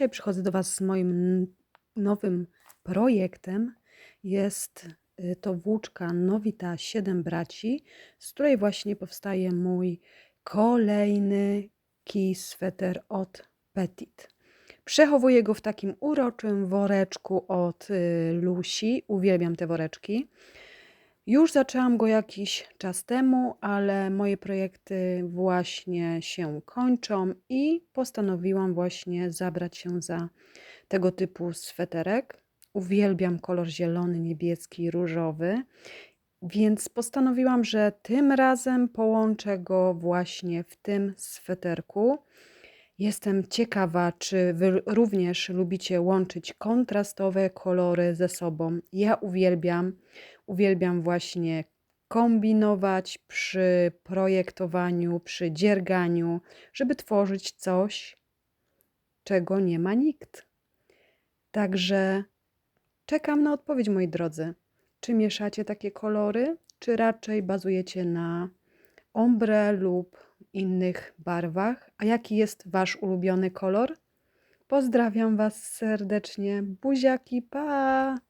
Dzisiaj przychodzę do Was z moim nowym projektem. Jest y, to włóczka Nowita 7 braci, z której właśnie powstaje mój kolejny kij sweter od Petit. Przechowuję go w takim uroczym woreczku od y, Lusi. Uwielbiam te woreczki. Już zaczęłam go jakiś czas temu, ale moje projekty właśnie się kończą i postanowiłam właśnie zabrać się za tego typu sweterek. Uwielbiam kolor zielony, niebieski, różowy, więc postanowiłam, że tym razem połączę go właśnie w tym sweterku. Jestem ciekawa, czy Wy również lubicie łączyć kontrastowe kolory ze sobą. Ja uwielbiam, uwielbiam właśnie kombinować przy projektowaniu, przy dzierganiu, żeby tworzyć coś, czego nie ma nikt. Także czekam na odpowiedź, moi drodzy. Czy mieszacie takie kolory, czy raczej bazujecie na ombre lub innych barwach? A jaki jest Wasz ulubiony kolor? Pozdrawiam Was serdecznie. Buziaki, pa!